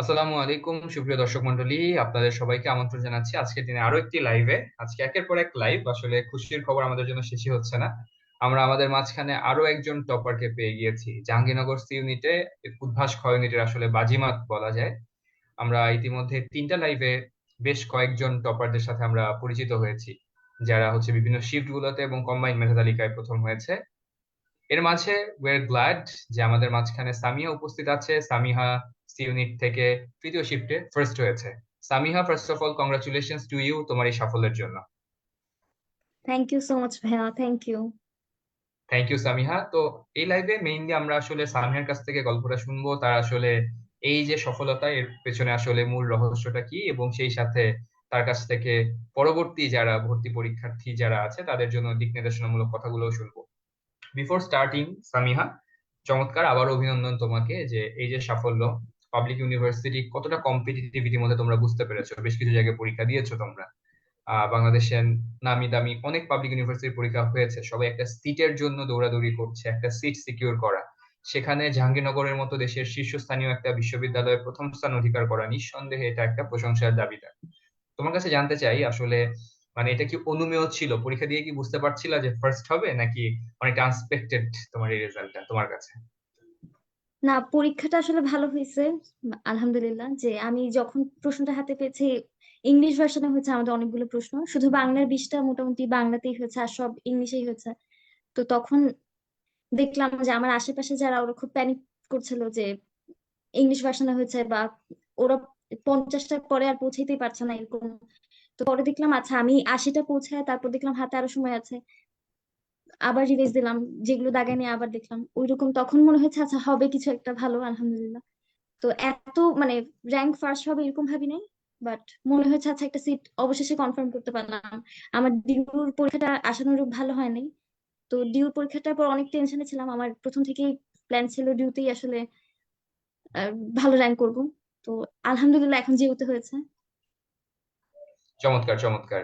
আসসালামু আলাইকুম, সুপ্রিয় দর্শক মন্ডলী আপনাদের সবাইকে আমন্ত্রণ জানাচ্ছি। আজকের দিনে আরও একটি লাইভে আজকে একের পর এক লাইভ আসলে খুশির খবর আমাদের জন্য শেষই হচ্ছে না। আমরা আমাদের মাঝখানে আরও একজন টপারকে পেয়ে গিয়েছি, জাহাঙ্গীরনগর সি ইউনিটে উদ্ভাস খ ইউনিটের আসলে বাজিমাত বলা যায়। আমরা ইতিমধ্যে তিনটা লাইভে বেশ কয়েকজন টপারদের সাথে আমরা পরিচিত হয়েছি, যারা হচ্ছে বিভিন্ন শিফট গুলোতে এবং কম্বাইন মেধা তালিকায় প্রথম হয়েছে। এর মাঝে ওয়ের গ্ল্যাড যে আমাদের মাঝখানে সামিয়া উপস্থিত আছে। সামিহা সি ইউনিট থেকে তৃতীয় শিফটে ফার্স্ট হয়েছে। Samiha first of all congratulations to you তোমার এই সাফল্যের জন্য। থ্যাংক ইউ সো মাচ ভাইয়া thank you thank you Samiha. তো এই লাইভে মেইনলি আমরা আসলে সামিহার কাছ থেকে গল্পটা শুনব তার আসলে এই যে সফলতা এর পেছনে আসলে মূল রহস্যটা কি এবং সেই সাথে তার কাছ থেকে পরবর্তী যারা ভর্তি পরীক্ষার্থী যারা আছে তাদের জন্য দিক নির্দেশনামূলক কথাগুলো শুনব। বিফোর স্টার্টিং সামিহা চমৎকার আবার অভিনন্দন তোমাকে যে এই যে সাফল্য পাবলিক ইউনিভার্সিটি কতটা কম্পিটিটিভ ইতিমধ্যে তোমরা বুঝতে পেরেছ? বেশ কিছু জায়গায় পরীক্ষা দিয়েছ তোমরা। বাংলাদেশের নামি দামি অনেক পাবলিক ইউনিভার্সিটির পরীক্ষা হয়েছে। সবাই একটা সিটের জন্য দৌড়াদৌড়ি করছে, একটা সিট সিকিউর করা। সেখানে জাহাঙ্গীরনগরের মতো দেশের শীর্ষস্থানীয় একটা বিশ্ববিদ্যালয়ে প্রথম স্থান অধিকার করা নিঃসন্দেহে এটা একটা প্রশংসার দাবিদার। তোমার কাছে জানতে চাই, আসলে মানে এটা কি অনুমেয় ছিল? পরীক্ষা দিয়ে কি বুঝতে পারছিলা যে ফার্স্ট হবে নাকি অনেক আনএক্সপেক্টেড তোমার এই রেজাল্টটা তোমার কাছে? না, পরীক্ষাটা আসলে ভালো হয়েছে, আলহামদুলিল্লাহ, যে আমি যখন প্রশ্নটা হাতে পেয়েছি ইংলিশ ভার্সনে হয়েছে আমাদের অনেকগুলো প্রশ্ন, শুধু বাংলার বিশটা মোটামুটি বাংলাতেই হয়েছে আর সব ইংলিশেই হয়েছে। তো তখন দেখলাম যে আমার আশেপাশে যারা ওরা খুব প্যানিক করছিল যে ইংলিশ ভার্সনে হয়েছে বা ওরা পঞ্চাশটার পরে আর পৌঁছাইতেই পারছে না এরকম তো পরে দেখলাম আচ্ছা আমি আশিটা পৌঁছায়, তারপর দেখলাম হাতে আরও সময় আছে। আবার রিভাইজ দিলাম, যেগুলো দাগায় নিয়ে আবার দেখলাম। ওইরকম তখন মনে হয়েছে আচ্ছা হবে কিছু একটা ভালো, আলহামদুলিল্লাহ। তো এত মানে র্যাঙ্ক ফার্স্ট হবে এরকম ভাবি নাই বাট মনে হয়েছে আচ্ছা একটা সিট অবশেষে কনফার্ম করতে পারলাম। আমার ডিউর পরীক্ষাটা আশানুরূপ ভালো হয় নাই তো ডিউর পরীক্ষাটার পর অনেক টেনশনে ছিলাম। আমার প্রথম থেকেই প্ল্যান ছিল ডিউতেই আসলে ভালো র্যাঙ্ক করব। তো আলহামদুলিল্লাহ, এখন যেহেতু হয়েছে। চমৎকার চমৎকার।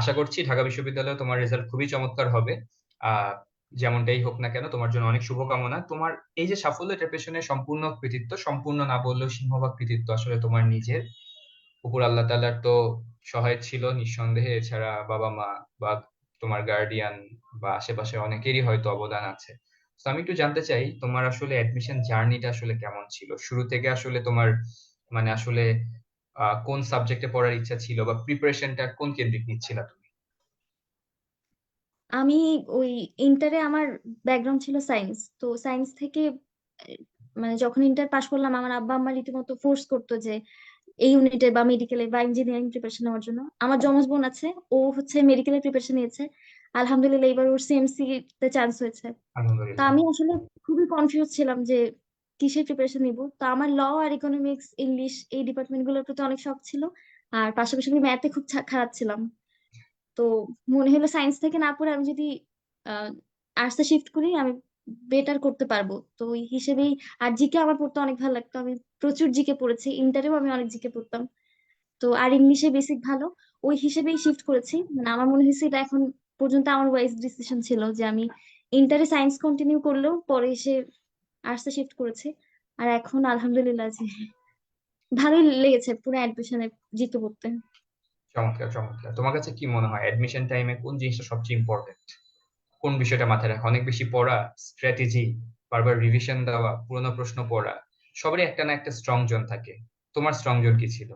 আশা করছি ঢাকা বিশ্ববিদ্যালয়ে তোমার রেজাল্ট খুবই চমৎকার হবে। যেমনটাই হোক না কেন, তোমার জন্য অনেক শুভকামনা। তোমার এই যে সাফল্য এটার পেছনে সম্পূর্ণ কৃতিত্ব, সম্পূর্ণ না বললেও সিংহভাগ কৃতিত্ব আসলে তোমার নিজের। উপর আল্লাহ তাআলার তো সহায় ছিল নিঃসন্দেহে, এছাড়া বাবা মা বা তোমার গার্ডিয়ান বা আশেপাশে অনেকেরই হয়তো অবদান আছে। তো আমি একটু জানতে চাই, তোমার আসলে অ্যাডমিশন জার্নিটা আসলে কেমন ছিল? শুরু থেকে আসলে তোমার মানে আসলে কোন সাবজেক্টে পড়ার ইচ্ছা ছিল বা প্রিপারেশনটা কোন কেন্দ্রিক নিচ্ছিলা তুমি? আমি ওই ইন্টারে আমার ব্যাকগ্রাউন্ড ছিল সায়েন্স তো সায়েন্স থেকে মানে যখন ইন্টার পাশ করলাম আমার আব্বা আম্মা রীতিমতো ফোর্স করতো যে এই ইউনিটে বা মেডিকেলে বা ইঞ্জিনিয়ারিং প্রিপারেশন নেওয়ার জন্য। আমার যমজ বোন আছে ও হচ্ছে মেডিকেলের প্রিপারেশন নিয়েছে। আলহামদুলিল্লাহ এবার ওর সিএমসি তে চান্স হয়েছে। তা আমি আসলে খুবই কনফিউজ ছিলাম যে কিসের প্রিপারেশন নিব? তো আমার ল আর ইকোনমিক্স ইংলিশ এই ডিপার্টমেন্টগুলোর প্রতি অনেক শখ ছিল। আর পাশাপাশি আমি ম্যাথে খুব খারাপ ছিলাম। তো মনে হলো সায়েন্স থেকে না পড়ে আমি যদি আর্টসে শিফট করি আমি বেটার করতে পারব। তো ওই হিসেবেই, আর জিকে আমার পড়তে অনেক ভালো লাগতো। আমি প্রচুর জিকে পড়েছি। ইন্টারেও আমি অনেক জিকে পড়তাম। তো আর ইংলিশে বেসিক ভালো। ওই হিসেবেই শিফট করেছি। মানে আমার মনে হয়েছে এটা এখন পর্যন্ত আমার ওয়াইজ ডিসিশন ছিল যে আমি ইন্টারে সায়েন্স কন্টিনিউ করলেও পরে এসে আর্টসে শিফট করেছি। আর এখন আলহামদুলিল্লাহ যে ভালোই লেগেছে পুরো অ্যাডমিশনে জিকে পড়তে চমৎকার চমৎকার। তোমার কাছে কি মনে হয়? অ্যাডমিশন টাইমে কোন জিনিসটা সবচেয়ে ইম্পর্টেন্ট কোন বিষয়টা মাথায় রাখা? অনেক বেশি পড়া স্ট্র্যাটেজি বারবার রিভিশন দেওয়া পুরোনো প্রশ্ন পড়া সবারই একটা না একটা স্ট্রং জোন থাকে। তোমার স্ট্রং জোন কি ছিল?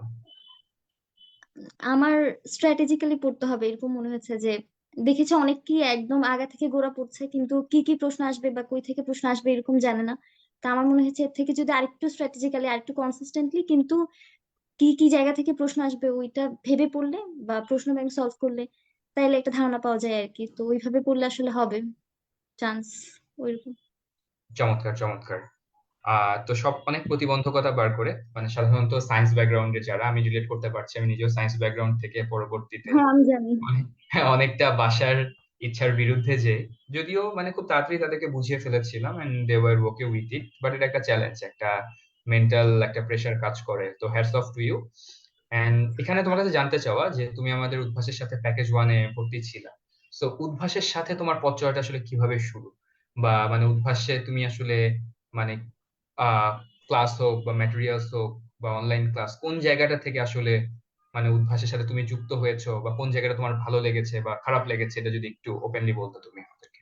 আমার স্ট্র্যাটেজিক্যালি পড়তে হবে এরকম মনে হচ্ছে যে দেখেছি অনেক কি একদম আগা থেকে গোড়া পড়ছে, কিন্তু কি কি প্রশ্ন আসবে বা কই থেকে প্রশ্ন আসবে এরকম জানে না। তা আমার মনে হচ্ছে এর থেকে যদি আরেকটু স্ট্র্যাটেজিক্যালি আরেকটু কনসিস্টেন্টলি কিন্তু কি কি জায়গা থেকে প্রশ্ন আসবে ওইটা ভেবে পড়লে বা প্রশ্ন ব্যাংক সলভ করলে তাইলে একটা ধারণা পাওয়া যায় আর কি। তো ওইভাবে পড়লে আসলে হবে চান্স ওইরকম। চমৎকার চমৎকার। তো সব অনেক প্রতিবন্ধকতা বার করে। মানে সাধারণত সায়েন্স ব্যাকগ্রাউন্ডে যারা আমি রিলেট করতে পারছি আমি নিজেও সায়েন্স ব্যাকগ্রাউন্ড থেকে পরবর্তীতে হ্যাঁ অনেকটা বাসার ইচ্ছার বিরুদ্ধে যে যদিও মানে খুব তাড়াতাড়ি তাদেরকে বুঝিয়ে ফেলেছিলাম and they were okay with it but এটা একটা চ্যালেঞ্জ একটা মেন্টাল একটা প্রেশার কাজ করে। তো hats off to you and এখানে তোমার কাছে জানতে চাওয়া যে তুমি আমাদের উদ্ভাসের সাথে প্যাকেজ ওয়ানে ভর্তি ছিলা। সো উদ্ভাসের সাথে তোমার পথ চলাটা আসলে কীভাবে শুরু? বা মানে উদ্ভাসে তুমি আসলে মানে ক্লাস হোক বা ম্যাটেরিয়ালস হোক বা অনলাইন ক্লাস কোন জায়গাটা থেকে আসলে মানে উদ্ভাসের সাথে তুমি যুক্ত হয়েছো বা কোন জায়গাটা তোমার ভালো লেগেছে বা খারাপ লেগেছে, এটা যদি একটু ওপেনলি বলতো তুমি আমাদেরকে?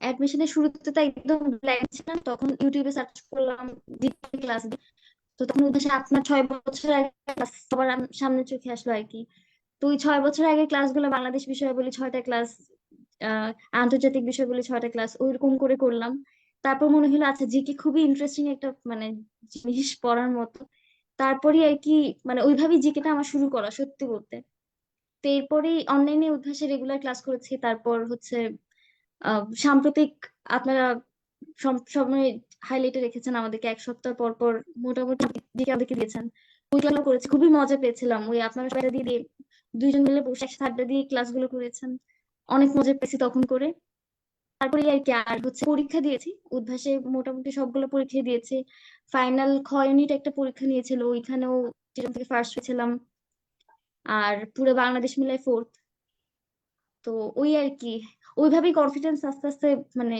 অ্যাডমিশনের শুরুতে তো একদম ব্ল্যাঙ্ক ছিলাম, তখন ইউটিউবে সার্চ করলাম ডিজিটাল ক্লাস তো তখন উদ্দেশ্যে আপনার ছয় বছর আগে সবার সামনে চোখে আসলো আর কি। তো ওই ছয় বছর আগে ক্লাসগুলো বাংলাদেশ বিষয় বলি, ছয়টা ক্লাস আন্তর্জাতিক বিষয় বলি, ছয়টা ক্লাস ওইরকম করে করলাম। তারপর মনে হলো আচ্ছা জিকে খুবই ইন্টারেস্টিং একটা মানে জিনিস পড়ার মতো। তারপরে আর কি মানে ওইভাবেই জিকেটা আমার শুরু করা, সত্যি বলতে। তো এরপরেই অনলাইনে উদ্ভাসে রেগুলার ক্লাস করেছি। তারপর হচ্ছে সাম্প্রতিক আপনারা সময় হাইলাইটে রেখেছেন আমাদেরকে, এক সপ্তাহ পর পর মোটামুটি আমাদেরকে দিয়েছেন। ওই ক্লাসগুলো করেছি, খুবই মজা পেয়েছিলাম। ওই আপনারা সবাই দিয়ে দুইজন মিলে বসে একসাথে আড্ডা দিয়ে ক্লাসগুলো করেছেন। অনেক মজা পেয়েছি তখন করে। তারপরে আর কি আর হচ্ছে পরীক্ষা দিয়েছি। উদ্ভাসে মোটামুটি সবগুলো পরীক্ষা দিয়েছি। ফাইনাল খ ইউনিট একটা পরীক্ষা নিয়েছিল, ওইখানেও যেখান থেকে ফার্স্ট হয়েছিলাম। আর পুরো বাংলাদেশ মিলাই ফোর্থ তো ওই আর কি ওইভাবেই কনফিডেন্স আস্তে আস্তে মানে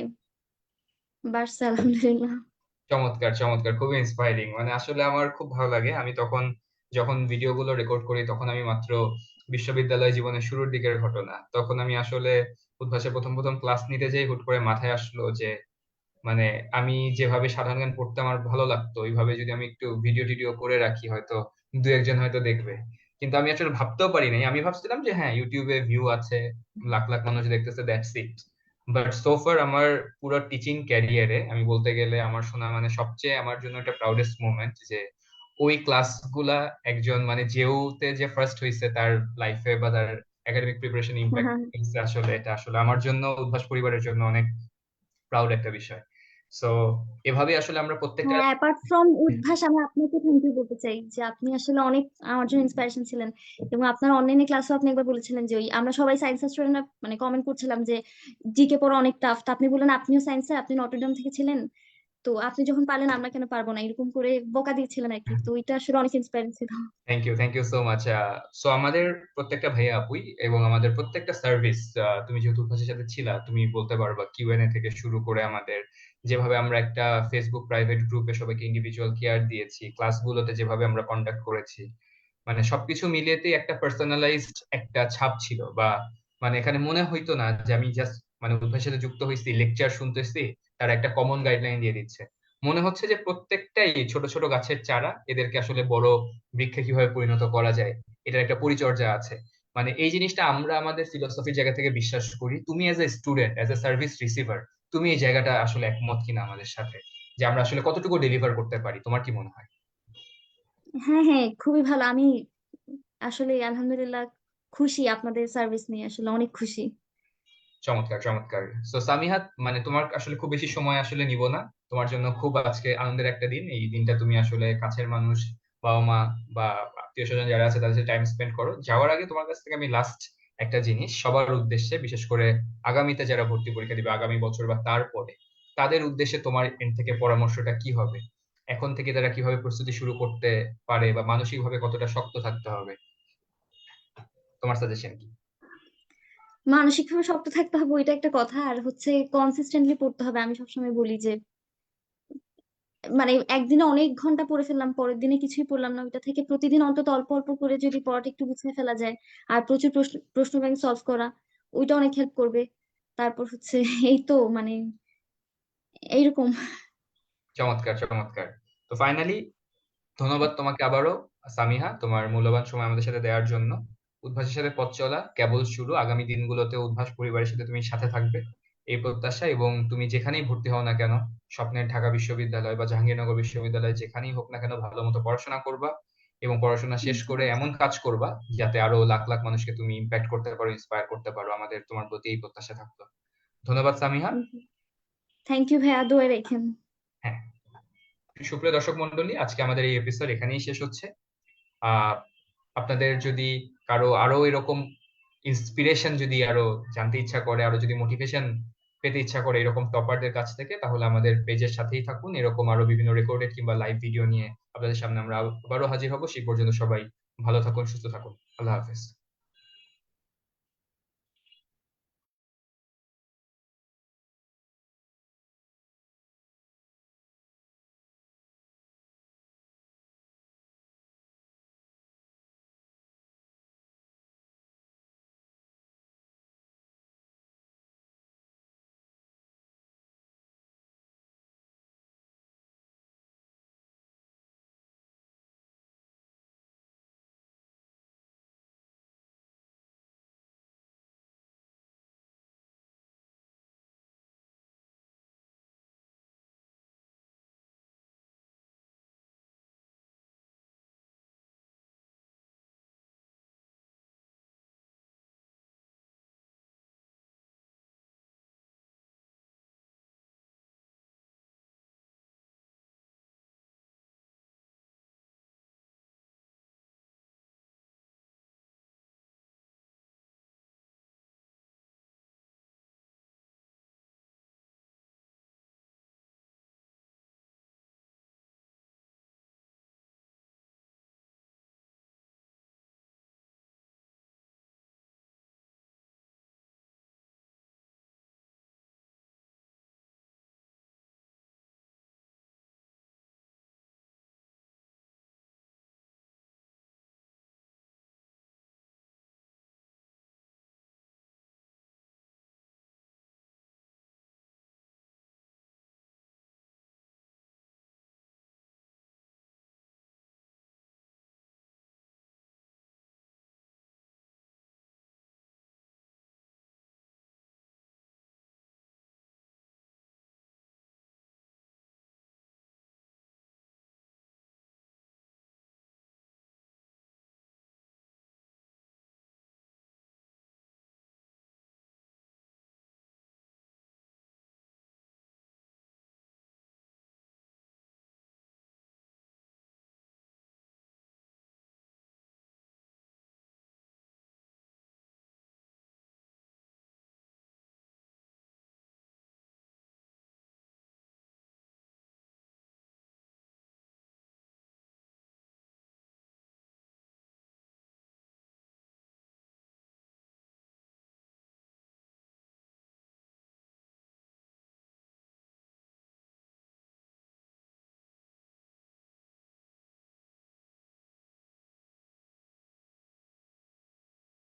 বাড়ছে, আলহামদুলিল্লাহ। চমৎকার চমৎকার। খুবই ইন্সপায়ারিং মানে আসলে আমার খুব ভালো লাগে। আমি তখন যখন ভিডিওগুলো রেকর্ড করি, তখন আমি মাত্র বিশ্ববিদ্যালয় জীবনের শুরুর দিকের ঘটনা। তখন আমি আসলে উদ্ভাসে প্রথম প্রথম ক্লাস নিতে যাই হুট করে মাথায় আসলো যে মানে আমি যেভাবে সাধারণ গান পড়তে আমার ভালো লাগতো, ওইভাবে যদি আমি একটু ভিডিও টিডিও করে রাখি, হয়তো দু একজন হয়তো দেখবে। কিন্তু আমি আসলে ভাবতেও পারি নাই। আমি ভাবছিলাম যে হ্যাঁ ইউটিউবে ভিউ আছে, লাখ লাখ মানুষ দেখতেছে দ্যাটস ইট বাট সোফার আমার পুরো টিচিং ক্যারিয়ারে আমি বলতে গেলে আমার শোনা মানে সবচেয়ে আমার জন্য একটা প্রাউডেস্ট মোমেন্ট যে, ওই ক্লাসগুলা একজন মানে যেওতে যে ফার্স্ট হয়েছে তার লাইফে বা তার একাডেমিক প্রিপারেশন ইম্প্যাক্ট আসলে এটা আসলে আমার জন্য উদ্ভাস পরিবারের জন্য অনেক প্রাউড একটা বিষয়। সো এভাবে আসলে আমরা প্রত্যেকটা অ্যাপার্ট ফ্রম উদ্ভাস আমি আপনাকে থ্যাংক ইউ বলতে চাই যে আপনি আসলে অনেক আমার জন্য ইন্সপিরেশন ছিলেন এবং আপনার অনলাইনে ক্লাসও আপনি একবার বলেছিলেন যে ওই আমরা সবাই সায়েন্সের স্টুডেন্টরা মানে কমেন্ট করছিলাম যে জিকে পড়া অনেক টাফ তো আপনি বললেন আপনিও সায়েন্সে আপনি নটরডেম থেকে ছিলেন? তো আপনি যখন পারলেন, আমরা কেন পারব না? এরকম করে বকা দিয়েছিলেন আর কি। তো ওইটা আসলে অনেক ইন্সপায়ারিং ছিল। Thank you thank you so much so আমাদের প্রত্যেকটা ভাইয়া আপুই এবং আমাদের প্রত্যেকটা সার্ভিস তুমি যেহেতু উদ্ভাসের সাথে ছিলা, তুমি বলতে পারবা কিউএনএ থেকে শুরু করে আমাদের যেভাবে আমরা একটা ফেসবুক প্রাইভেট গ্রুপে সবাইকে ইন্ডিভিজুয়াল কেয়ার দিয়েছি ক্লাসগুলোতে যেভাবে আমরা কন্ডাক্ট করেছি মানে সবকিছু মিলিয়েতেই একটা পার্সোনালাইজড একটা ছাপ ছিল বা মানে এখানে মনে হইতো না যে আমি জাস্ট মানে উদ্ভাসের সাথে যুক্ত হয়েছি লেকচার শুনতেছি তারা একটা কমন গাইডলাইন দিয়ে দিচ্ছে। মনে হচ্ছে যে প্রত্যেকটাই ছোট ছোট গাছের চারা এদেরকে আসলে বড় বৃক্ষে কীভাবে পরিণত করা যায়, এটার একটা পরিচর্যা আছে। মানে এই জিনিসটা আমরা আমাদের ফিলোসফির জায়গা থেকে বিশ্বাস করি। তুমি as a student as a service receiver তুমি এই জায়গাটা আসলে একমত কিনা আমাদের সাথে? যে আমরা আসলে কতটুকু ডেলিভার করতে পারি, তোমার কি মনে হয়? হ্যাঁ হ্যাঁ খুবই ভালো। আমি আসলে আলহামদুলিল্লাহ খুশি আপনাদের সার্ভিস নিয়ে, আসলে অনেক খুশি। চমৎকার চমৎকার। সো সামিহাত মানে তোমার আসলে খুব বেশি সময় আসলে নিব না। তোমার জন্য খুব আজকে আনন্দের একটা দিন। এই দিনটা তুমি আসলে কাছের মানুষ বাবা মা বা আত্মীয় স্বজন যারা আছে, তাদের সাথে টাইম স্পেন্ড করো। যাওয়ার আগে তোমার কাছ থেকে আমি লাস্ট একটা জিনিস, সবার উদ্দেশ্যে, বিশেষ করে আগামীতে যারা ভর্তি পরীক্ষা দিবে, আগামী বছর বা তারপরে, তাদের উদ্দেশ্যে তোমার এন্ড থেকে পরামর্শটা কি হবে? এখন থেকে তারা কীভাবে প্রস্তুতি শুরু করতে পারে বা মানসিক ভাবে কতটা শক্ত থাকতে হবে? তোমার সাজেশন কি? মানসিকভাবে শক্ত থাকতে হবে, ওইটা একটা কথা। আর হচ্ছে কনসিস্টেন্টলি পড়তে হবে। আমি সবসময় বলি যে মানে একদিনে অনেক ঘণ্টা পড়ে ফেললাম, পরের দিনে কিছুই পড়লাম না। ওইটা থেকে প্রতিদিন অন্তত অল্প অল্প করে যদি পড়াটা একটু গুছিয়ে ফেলা যায়, আর প্রচুর প্রশ্ন প্রশ্ন ব্যাংক সলভ করা, ওইটা অনেক হেল্প করবে। তারপর হচ্ছে এই তো মানে এইরকম। চমৎকার চমৎকার। তো ফাইনালি ধন্যবাদ তোমাকে আবারও, সামিহা, তোমার মূল্যবান সময় আমাদের সাথে দেওয়ার জন্য। উদ্ভাসের সাথে পথ চলা কেবল শুরু আগামী দিনগুলোতে উদ্ভাস পরিবারের সাথে তুমি সাথে থাকবে এই প্রত্যাশা এবং তুমি যেখানেই ভর্তি হও না কেন স্বপ্নের ঢাকা বিশ্ববিদ্যালয় বা জাহাঙ্গীরনগর বিশ্ববিদ্যালয় যেখানেই হোক না কেন ভালো মতো পড়াশোনা করবা এবং পড়াশোনা শেষ করে এমন কাজ করবা যাতে আরও লাখ লাখ মানুষকে তুমি ইম্প্যাক্ট করতে পারো ইন্সপায়ার করতে পারো আমাদের তোমার প্রতি এই প্রত্যাশা থাকল। ধন্যবাদ সামিহা। থ্যাংক ইউ ভাইয়া দোয়া রেখেন। হ্যাঁ। সুপ্রিয় দর্শক মন্ডলী আজকে আমাদের এই এপিসোড এখানেই শেষ হচ্ছে। আহ আপনাদের যদি কারও আরও এরকম ইন্সপিরেশন যদি আরও জানতে ইচ্ছা করে, আরও যদি মোটিভেশন পেতে ইচ্ছা করে এরকম টপারদের কাছ থেকে, তাহলে আমাদের পেজের সাথেই থাকুন। এরকম আরও বিভিন্ন রেকর্ডেড কিংবা লাইভ ভিডিও নিয়ে আপনাদের সামনে আমরা আবারও হাজির হব। সেই পর্যন্ত সবাই ভালো থাকুন, সুস্থ থাকুন। আল্লাহ হাফেজ।